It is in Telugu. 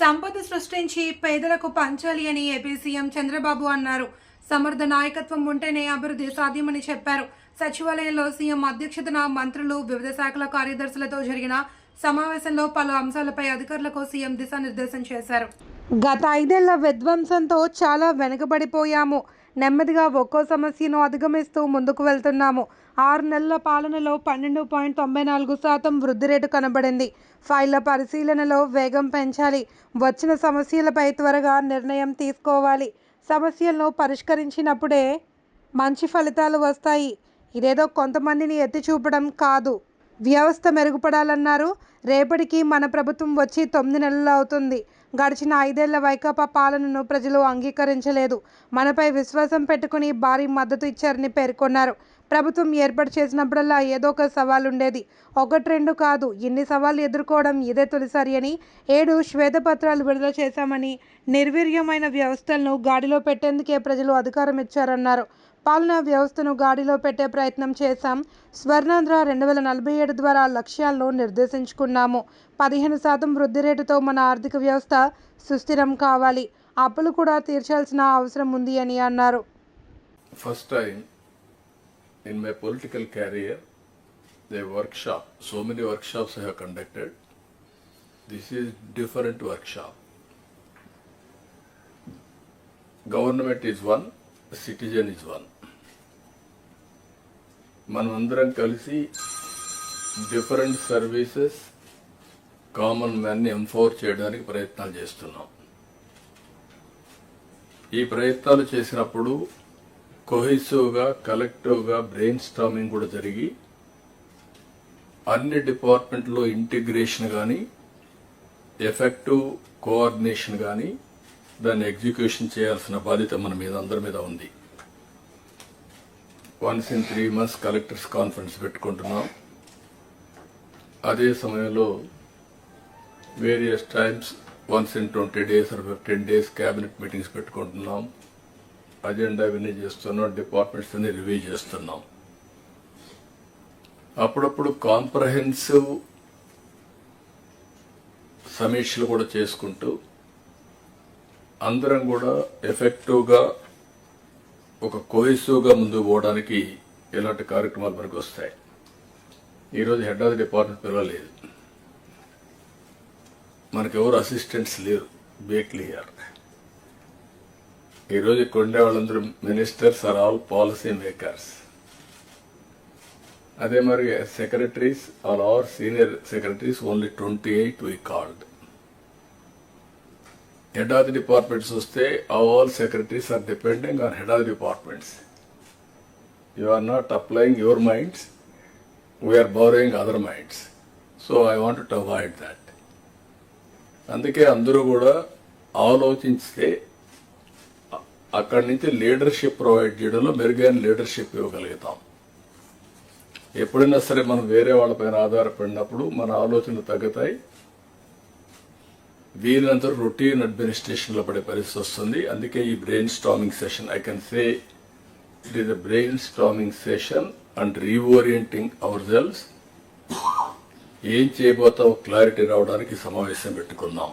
సంపద సృష్టించి పేదలకు పంచాలి అని ఏపీ సీఎం చంద్రబాబు అన్నారు. సమర్థ నాయకత్వం ఉంటేనే అభివృద్ధి సాధ్యమని చెప్పారు. సచివాలయంలో సీఎం అధ్యక్షతన మంత్రులు వివిధ శాఖల కార్యదర్శులతో జరిగిన సమావేశంలో పలు అంశాలపై అధికారులకు సీఎం దిశానిర్దేశం చేశారు. గత ఐదేళ్ళ విధ్వంసంతో చాలా వెనుకబడిపోయాము. నెమ్మదిగా ఒక్కో సమస్యను అధిగమిస్తూ ముందుకు వెళ్తున్నాము. ఆరు నెలల పాలనలో పన్నెండు పాయింట్ తొంభై నాలుగు శాతం వృద్ధి రేటు కనబడింది. ఫైళ్ళ పరిశీలనలో వేగం పెంచాలి. వచ్చిన సమస్యలపై త్వరగా నిర్ణయం తీసుకోవాలి. సమస్యలను పరిష్కరించినప్పుడే మంచి ఫలితాలు వస్తాయి. ఇదేదో కొంతమందిని ఎత్తి చూపడం కాదు. వ్యవస్థ మెరుగుపడాలన్నారు. రేపటికి మన ప్రభుత్వం వచ్చి తొమ్మిది నెలలు అవుతుంది. గడిచిన ఐదేళ్ళ వైకాపా పాలనను ప్రజలు అంగీకరించలేదు. మనపై విశ్వాసం పెట్టుకుని భారీ మద్దతు ఇచ్చారని పేర్కొన్నారు. ప్రభుత్వం ఏర్పాటు చేసినప్పుడల్లా ఏదో ఒక సవాల్ ఉండేది ఒకటి రెండు కాదు. ఇన్ని సవాళ్ళు ఎదుర్కోవడం ఇదే తొలిసారి అని ఏడు శ్వేతపత్రాలు విడుదల చేశామని నిర్వీర్యమైన వ్యవస్థలను గాడిలో పెట్టేందుకే ప్రజలు అధికారం ఇచ్చారన్నారు. పాలనా వ్యవస్థను గాడిలో పెట్టే ప్రయత్నం చేశాం. స్వర్ణాంధ్ర రెండు వేల నలభై ఏడు ద్వారా లక్ష్యాలను నిర్దేశించుకున్నాము. పదిహేను శాతం వృద్ధి రేటుతో మన ఆర్థిక వ్యవస్థ సుస్థిరం కావాలి. అప్పులు కూడా తీర్చాల్సిన అవసరం ఉంది అని అన్నారు. First time in my political career, the workshop, so many workshops I have conducted. This is different workshop. Government is one, citizen is one. మనమందరం కలిసి డిఫరెంట్ సర్వీసెస్ కామన్ మ్యాన్ని ఎంఫోర్ చేయడానికి ప్రయత్నాలు చేస్తున్నాం ఈ ప్రయత్నాలు చేసినప్పుడు కొహెసివ్గా కలెక్టివ్గా బ్రెయిన్ స్టామింగ్ కూడా జరిగి అన్ని డిపార్ట్మెంట్లో ఇంటిగ్రేషన్ కానీ ఎఫెక్టివ్ కోఆర్డినేషన్ కానీ దాన్ని ఎగ్జిక్యూషన్ చేయాల్సిన బాధ్యత మన మీద అందరి మీద ఉంది. Once in three months collectors conference పెట్టుకుంటున్నాం. అదే సమయంలో various times once in twenty days or fifteen days cabinet meetings పెట్టుకుంటున్నాం. అజెండా ఇవన్నీ చేస్తున్నాం డిపార్ట్మెంట్స్ అన్ని రివ్యూ చేస్తున్నాం. అప్పుడప్పుడు కాంప్రహెన్సివ్ సమీక్షలు కూడా చేసుకుంటూ అందరం కూడా ఎఫెక్టివ్గా ఒక కోహెసివ్గా ముందుకు పోవడానికి ఇలాంటి కార్యక్రమాలు మనకు వస్తాయి. ఈరోజు హెడ్ ఆఫ్ డిపార్ట్మెంట్ పిలవలేదు. మనకెవరు అసిస్టెంట్స్ లేరు. బేక్లీ హియర్ ఈరోజు ఇక్కడ ఉండే వాళ్ళందరూ ministers are all policy makers. అదే మరి secretaries are or senior secretaries only twenty eight we called head of the departments వస్తే all secretaries are depending on head of the departments. You are not applying your minds we're boring other minds. So I want to avoid that. అందుకే అందరూ కూడా ఆలోచిస్తే అక్కడి నుంచి లీడర్షిప్ ప్రొవైడ్ చేయడంలో మెరుగైన లీడర్షిప్ ఇవ్వగలుగుతాం. ఎప్పుడైనా సరే మనం వేరే వాళ్ళపైన ఆధారపడినప్పుడు మన ఆలోచనలు తగ్గుతాయి. వీలంతా రొటీన్ అడ్మినిస్ట్రేషన్లో పడే పరిస్థితి వస్తుంది. అందుకే ఈ brainstorming session I can say it is a brainstorming session and reorienting our cells ఏం చేయబోతావు క్లారిటీ రావడానికి సమావేశం పెట్టుకుందాం.